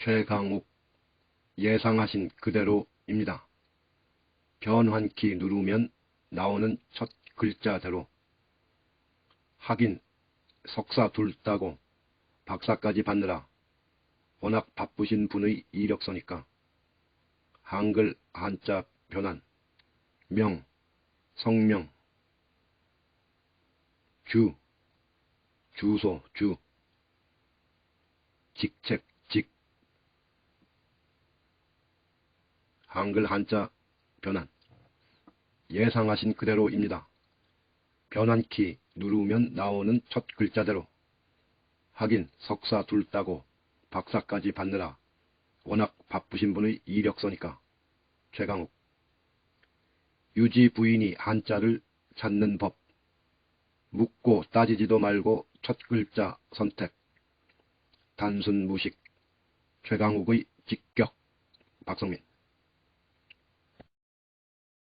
최강욱 예상하신 그대로입니다. 변환키 누르면 나오는 첫 글자대로 하긴 석사 둘 따고 박사까지 받느라 워낙 바쁘신 분의 이력서니까 한글 한자 변환 명 성명 주 주소 주 직책 직 한글 한자 변환. 예상하신 그대로입니다. 변환키 누르면 나오는 첫 글자대로. 하긴 석사 둘 따고 박사까지 받느라 워낙 바쁘신 분의 이력서니까. 최강욱. 유지 부인이 한자를 찾는 법. 묻고 따지지도 말고 첫 글자 선택. 단순 무식. 최강욱의 직격. 박성민